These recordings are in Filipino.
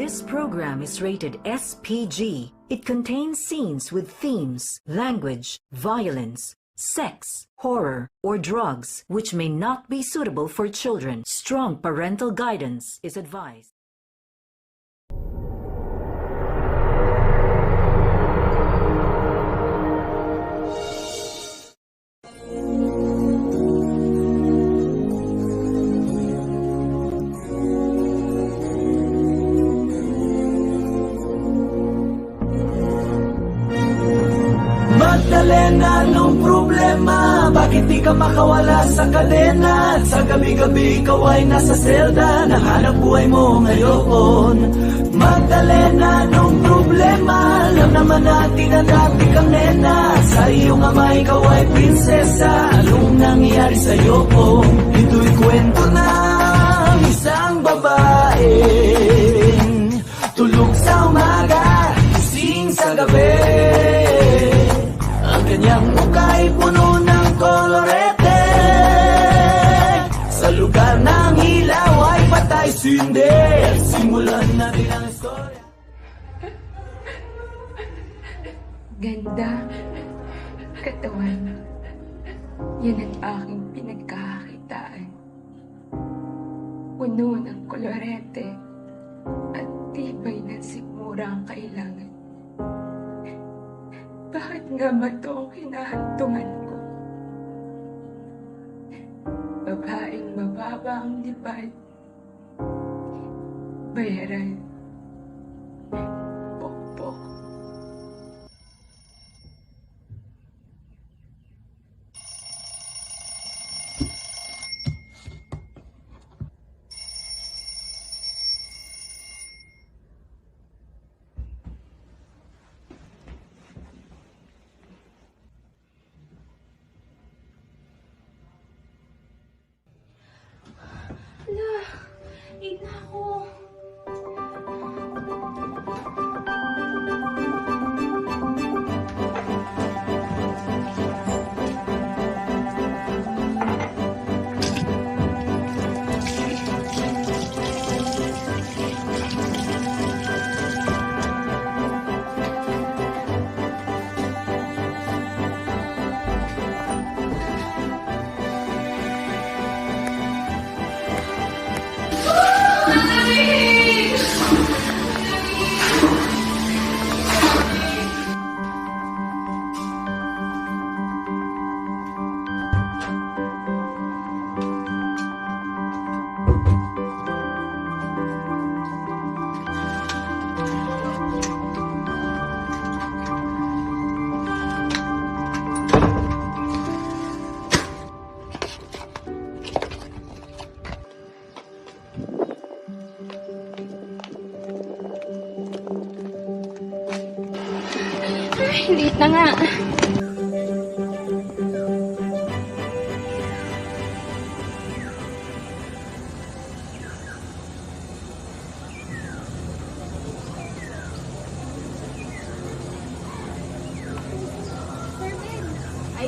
This program is rated SPG. It contains scenes with themes, language, violence, sex, horror, or drugs, which may not be suitable for children. Strong parental guidance is advised. Problema? Bakit di ka makawala sa kadena? Sa gabi-gabi ikaw ay nasa selda Nahanap buhay mo ngayon Magdalena, anong problema? Alam naman natin na dati kang nena Sa iyong ama ikaw ay prinsesa Anong nangyari sa'yo? Ito'y kwento ng Yan ang aking pinagkakakitaan. Puno ng kolorete at tibay ng sikmura ang kailangan. Bakit nga ba ito ang hinahantungan ko? Babaeng mababa ang lipad. Bayaran.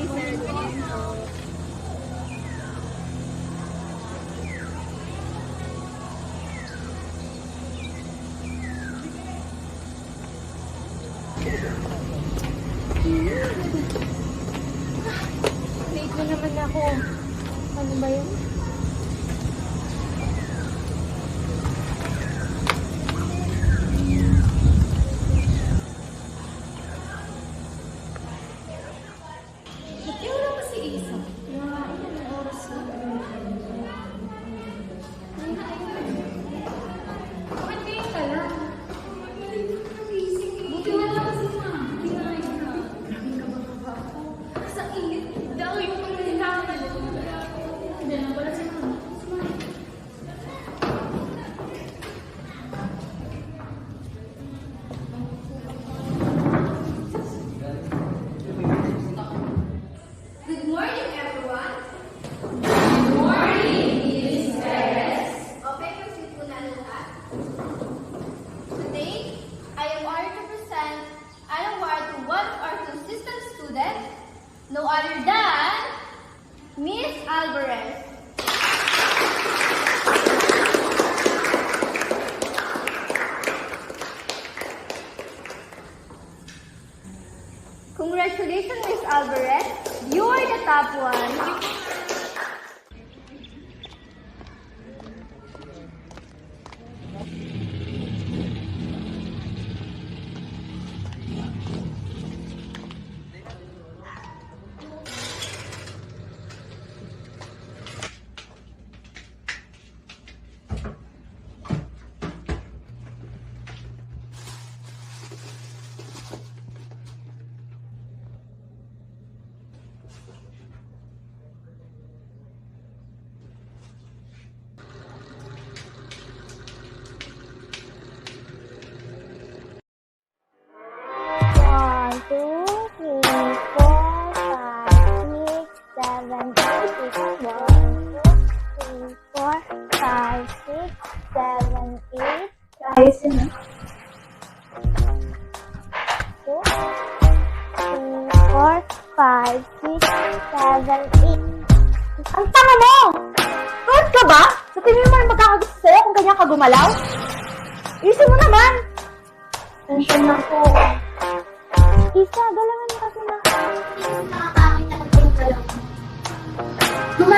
Ay, sir. Late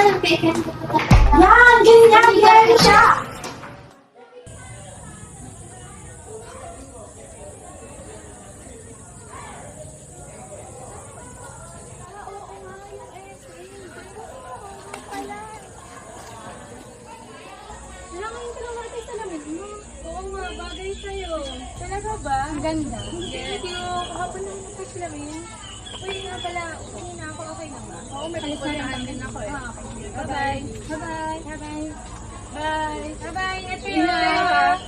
Yan! Ganyan! Ganyan siya! Langayin ka lang natin sa lamig mo. Oo nga, bagay sa'yo. Talaga ba? Ang ganda. Thank you. Kahapon lang mo sa salamin. Uy, nga pala, okay na ako, okay na ba? Oo, may pagkulaan din ako eh. Ah, okay. Bye-bye. Bye-bye. Bye-bye. Bye. Bye-bye. Ingat kayo. Ingat.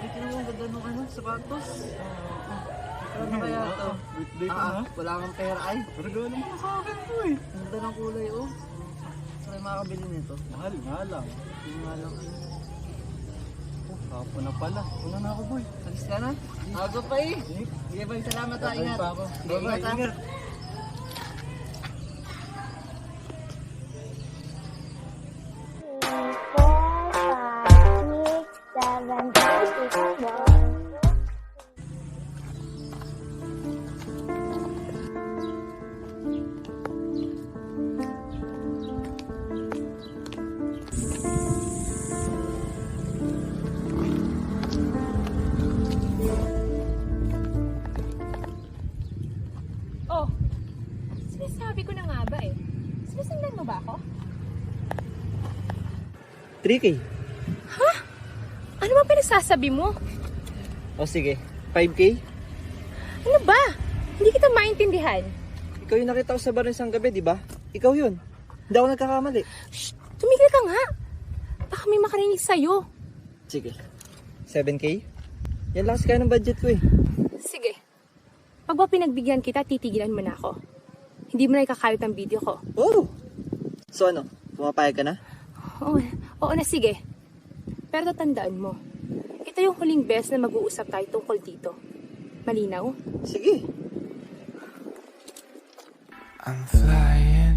Dito naman ganda nung ano, sapatos. Ano kaya to? Birthday Ah, wala kang pera ay. Regalo mo sa akin to eh. Ang ganda ng kulay oh. Saan kayo makakabili nito? Mahal nga lang. Hindi nga lang. Oh, hapon na pala. Una na ako boy. Alis ka na? Aga pa eh. Sige boy, salamat ha. Bye-bye Ingat. Sige, Bye-bye, ingat 3K. Ano ba pinagsasabi mo? O sige, 5K? Ano ba? Hindi kita maintindihan. Ikaw yung nakita ko sa bar isang gabi, di ba? Ikaw yun. Hindi ako nagkakamali. Shh! Tumigil ka nga. Baka may makarinig sa'yo. Sige. 7K? Yan lang kasi kaya ng budget ko eh. Sige. Pag ba pinagbigyan kita, titigilan mo na ako. Hindi mo na ikakayot ang video ko. Oh! So ano, pumapayag ka na? Oo, oo na sige. Pero tatandaan mo, ito yung huling beses na mag-uusap tayo tungkol dito. Malinaw? Sige. I'm flying.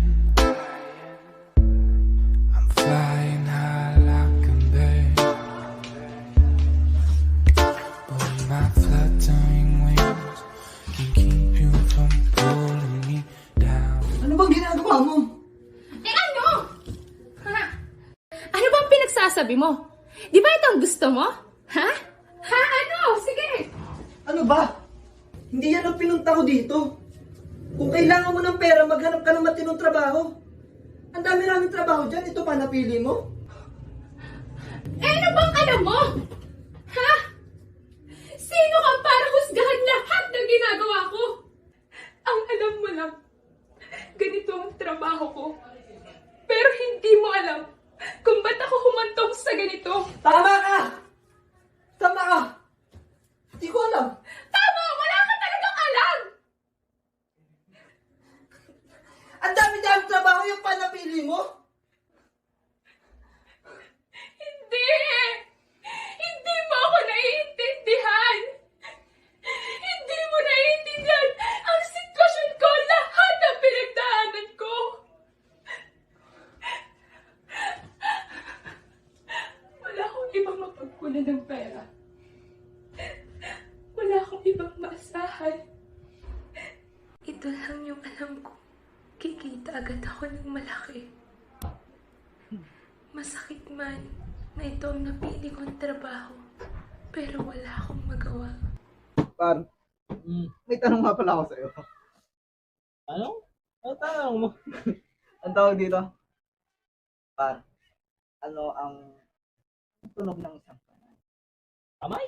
Pinagsasabi mo? Di ba ito ang gusto mo? Ha? Ha? Ano? Sige! Ano ba? Hindi yan ang pinunta ko dito. Kung kailangan mo ng pera, maghanap ka ng matinong trabaho. Ang dami-raming trabaho dyan, ito pa napili mo. Eh ano bang alam mo? Ha? Sino ka para husgahan lahat ng ginagawa ko? Ang alam mo lang, ganito ang trabaho ko. Pero hindi mo alam kung ba't ako humantong sa ganito. Tama ka! Tama ka! Hindi ko alam. Tama! Wala ka talagang alam! Ang dami-dami trabaho yung pa napili mo. Hindi! Hindi mo ako naiintindihan! Hindi mo naiintindihan ang sitwasyon ko, lahat ng pinagdaanan ko! Wala akong ibang ng pera. Wala akong ibang maasahan. Ito lang yung alam ko. Kikita agad ako ng malaki. Masakit man na ito ang napili kong trabaho. Pero wala akong magawa. Par, may tanong nga pala ako sa'yo. Ano? Ano tanong mo? Ang tawag dito? Par, ano ang tunog ng isang kamay?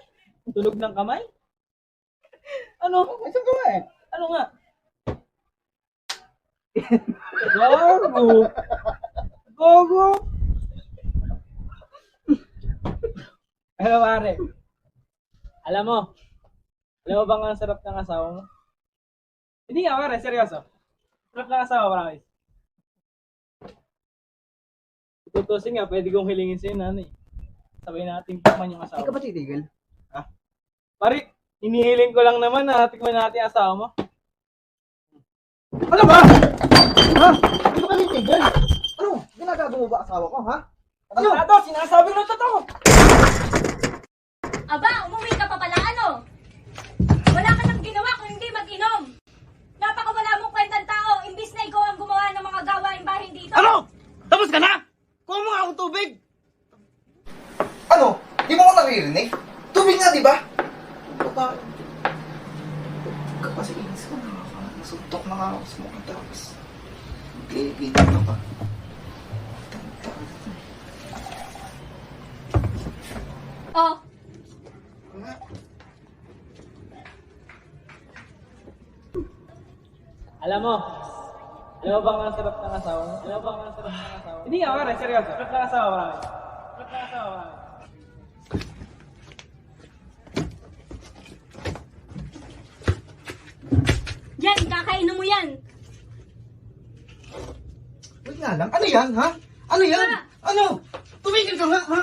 Tulog ng kamay? Ano? Isang kamay! Ano nga? Gago! Gago! Ano pare? Alam mo, alam mo bang ang sarap ng asawa mo? Hindi nga pare, seryoso. Trap na asawa, promise. Tutusin nga, pwede kong hilingin sa'yo, nanay. Sabay natin tikman yung asawa. Hindi ka ba titigil? Pare, inihiling ko lang naman na tikman natin yung asawa mo. Ano ba? Ha? Hindi ka ba titigil? Ano? Ginagago mo ba asawa ko, ha? Ano? Ano? Sinasabi ng totoo! Aba, umuwi ka pa pala, ano? Wala ka nang ginawa kung hindi mag-inom. Napakawala mong kwentang tao, imbis na ikaw ang gumawa ng mga gawaing bahay dito. Ano? Tapos ka na? Kuha mo nga akong tubig! Ano? Di mo ko naririnig? Tubig nga, di ba? Baba. Kasi inis ko na ako. Nasuntok na nga ako sa mga taas. Gigilin na ba? Oh, Alam mo, alam mo bang ang sarap ng asawa mo? Alam mo bang ang sarap ng asawa mo? Hindi nga, pare, seryoso. Sarap ng asawa, promise. Sarap ng asawa, promise. yan, kakainin mo yan. Wait nga lang. Ano yan, ha? Ano yan? Ano? Tumigil ka nga, ha?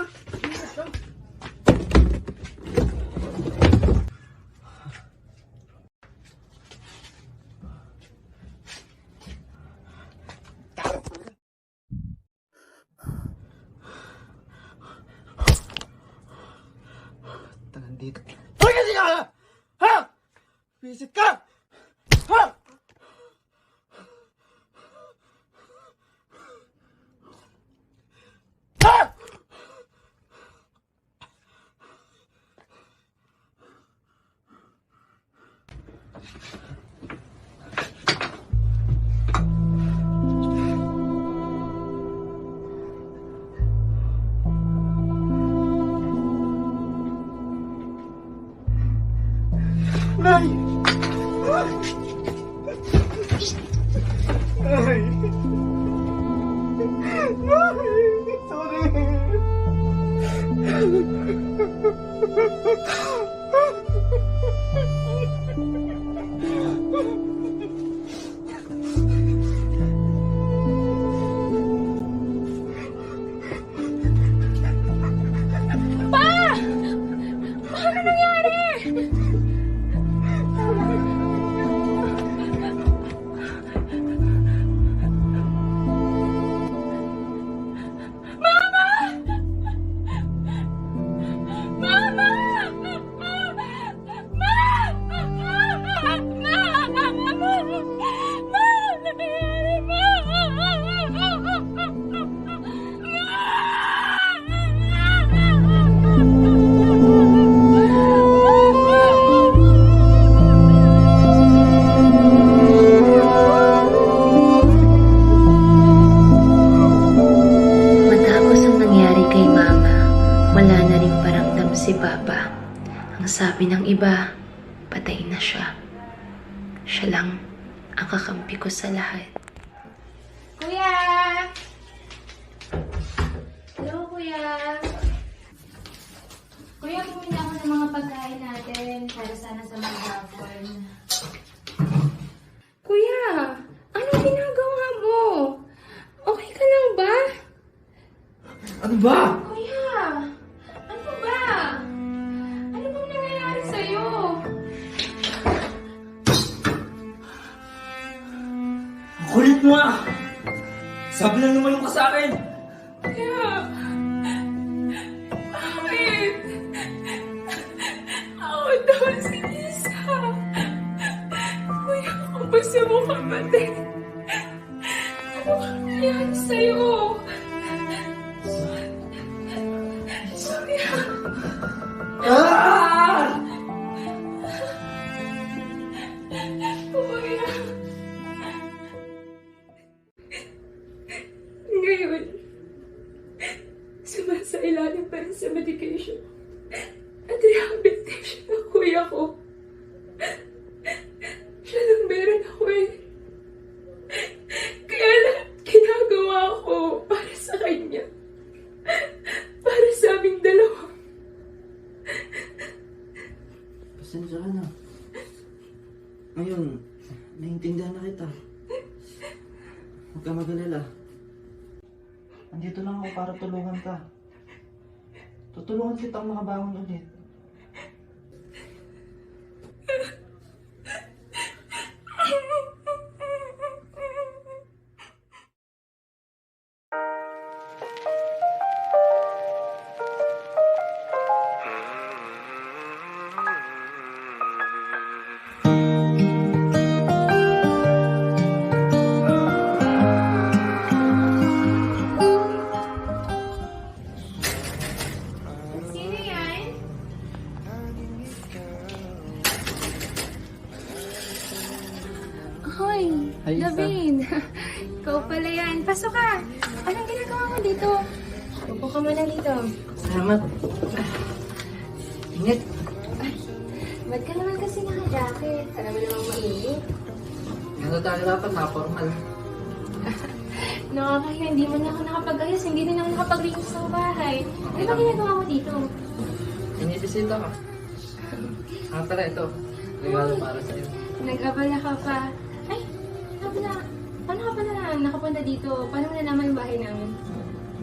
dito, paano mo nalaman yung bahay namin?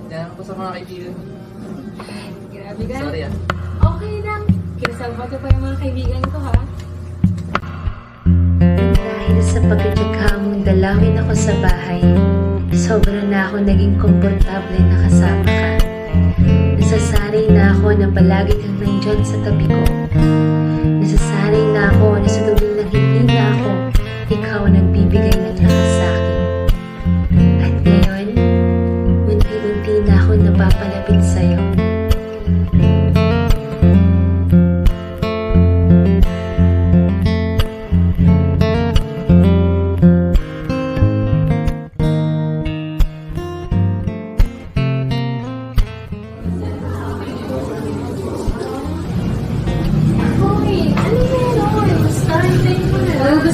Diyan ako sa mga kaibigan. Grabe ka. Sorry ah. Okay lang. Kinasama ko pa yung mga kaibigan ko ha. Dahil sa pagkikikha mong dalawin ako sa bahay, sobra na ako naging komportable na kasama ka. Nasasanay na ako na palagi kang nandyan sa tabi ko. Nasasanay na ako na sa tuwing nakikita ako, ikaw ang nagbibigay ng lakas sa akin.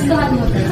God knows.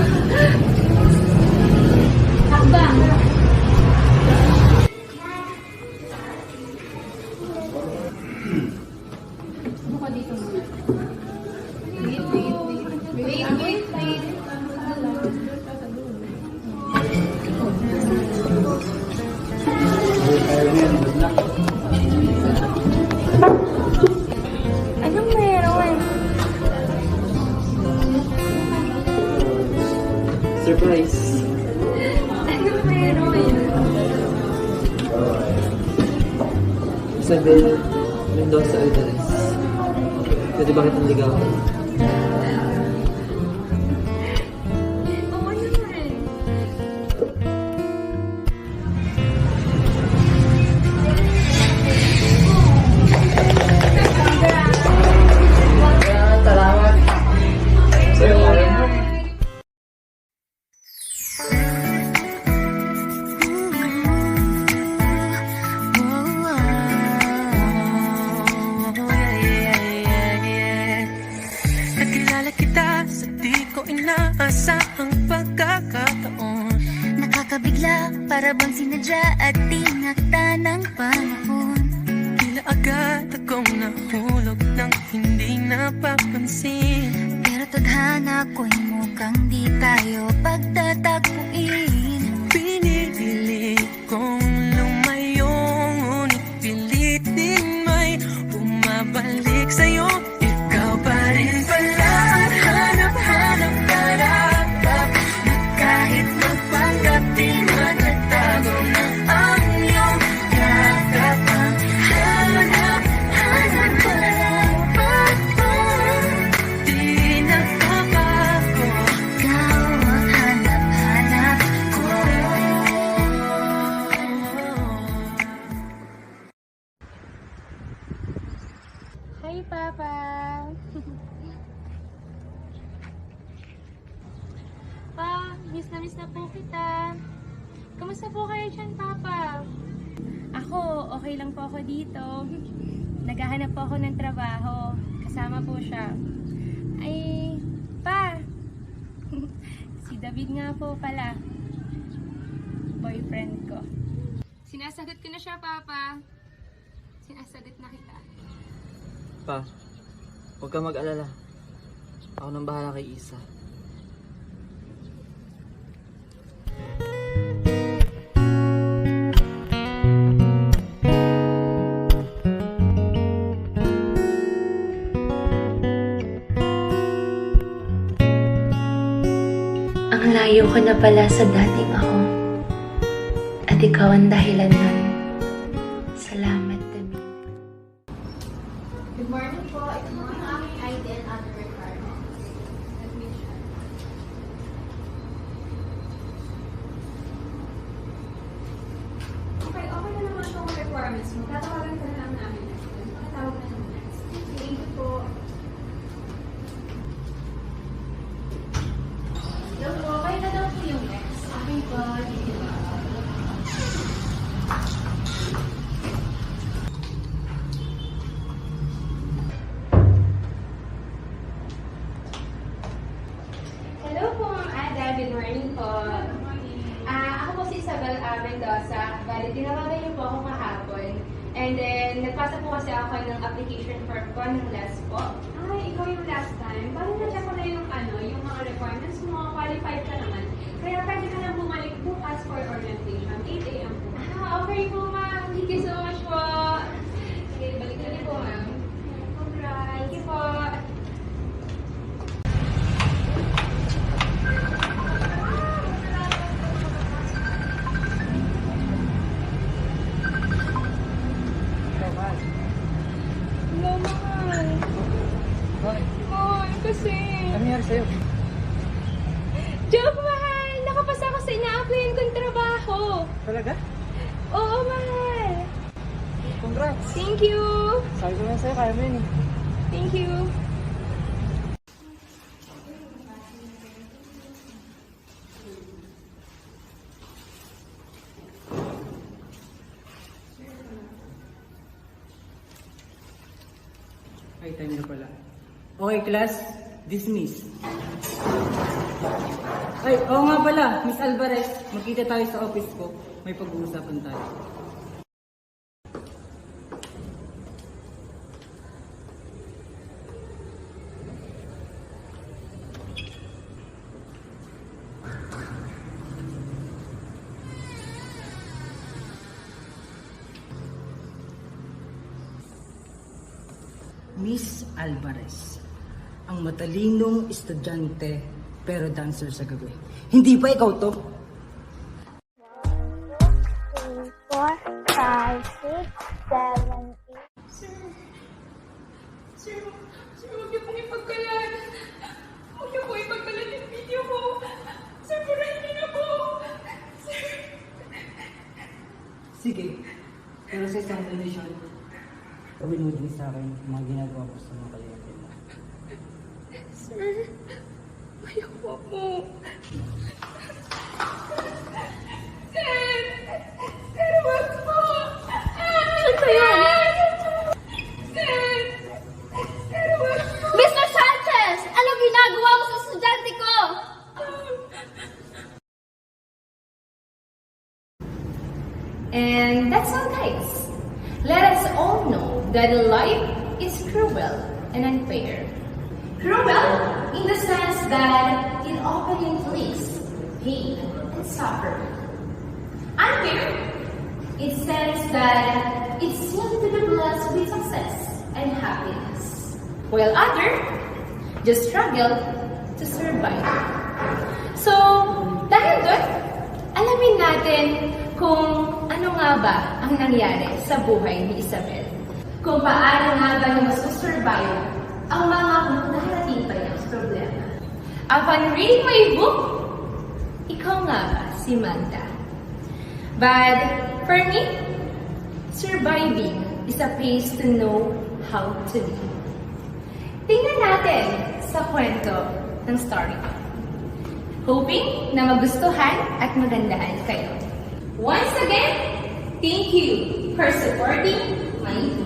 Ako nang bahala kay Isa. Ang layo ko na pala sa dating ako. At ikaw ang dahilan nun. Ako ng application form ko ng last po. Talaga? Oo, mahal. Congrats! Thank you. Sabi ko na sa'yo, kaya mo yun eh. Thank you. Ay, time na pala. Okay, class. Dismiss. Ay, oo nga pala. Miss Alvarez, magkita tayo sa office ko. May pag-uusapan tayo. Miss Alvarez, ang matalinong estudyante pero dancer sa gabi. Hindi ba ikaw to? Mo din sa akin ang mga ginagawa ko sa mga mo. sir, ayoko po. Sir, sir, wag po. Saan ba yan? Sir, sir, wag po. Mr. Sanchez! Ano ginagawa mo sa estudyante ko? And that's all, guys. Let us all know that life is cruel and unfair. Cruel in the sense that it often inflicts pain and suffering. Unfair the sense that it seems to be blessed with success and happiness, while others just struggle to survive. So, dahil doon, alamin natin kung ano nga ba ang nangyari sa buhay ni Isabel. Kung paano nga ba niya masusurvive ang mga darating pa niyang problema. Upon reading my book, ikaw nga ba si Manta? But for me, surviving is a pace to know how to live. Tingnan natin sa kwento ng story. Hoping na magustuhan at magandahan kayo. Once again, thank you for supporting my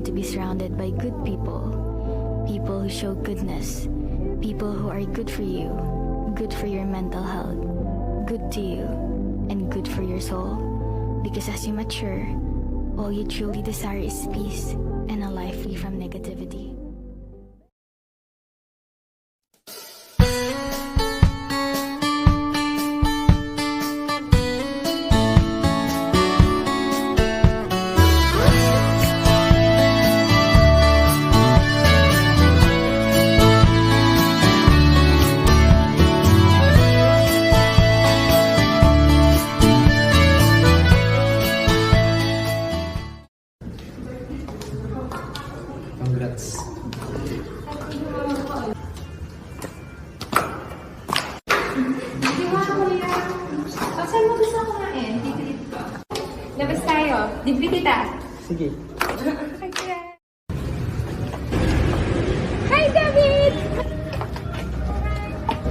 want to be surrounded by good people. People who show goodness. People who are good for you. Good for your mental health. Good to you. And good for your soul. Because as you mature, all you truly desire is peace and a life free from negativity. Labas tayo. Dibli kita. Sige. Hi, David!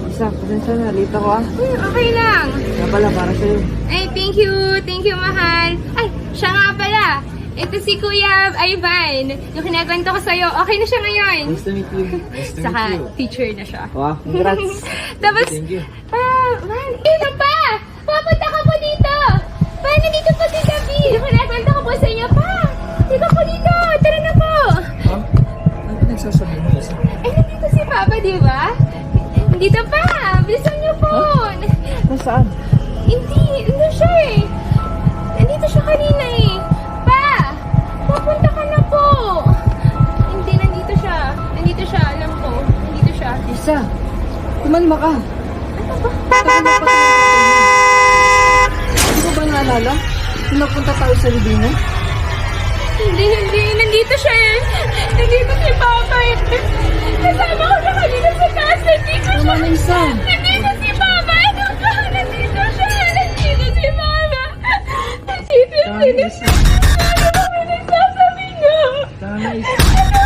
Isa, pasensya na. Late ako ah. Uy, okay lang. Kaya pala, para sa'yo. Ay, thank you. Thank you, mahal. Ay, siya nga pala. Ito si Kuya Ivan. Yung kinakwento ko sa'yo, okay na siya ngayon. Nice to meet you. Nice to Saka, meet you. teacher na siya. Wow, congrats. Tapos, Thank you. ah, man, ito pa! Papunta ka po dito! Pa, nandito David! Yung kinakwento ko po sa inyo, pa! Dito po dito! Tara na po! Ha? Ano nagsasabi mo, Isa? Eh, nandito si Papa, di ba? Dito pa! Bilisan niyo po! Nasaan? Hindi, ano siya eh. Nandito siya kanina eh. Pa! Pupunta ka na po! Hindi, nandito siya. Nandito siya, alam ko. Nandito siya. Isa, kumalma ka. Ano ba? Ko ba naalala? Nung nagpunta tayo sa Rubino? Hindi, hindi. Nandito siya eh. Nandito si Papa eh. Kasama ko na kanina sa taas. Nandito siya. Mama, isa. Nandito si Papa eh. Nandito siya. Nandito si Mama. Nandito si Mama. Nandito si Mama. Nandito si Mama.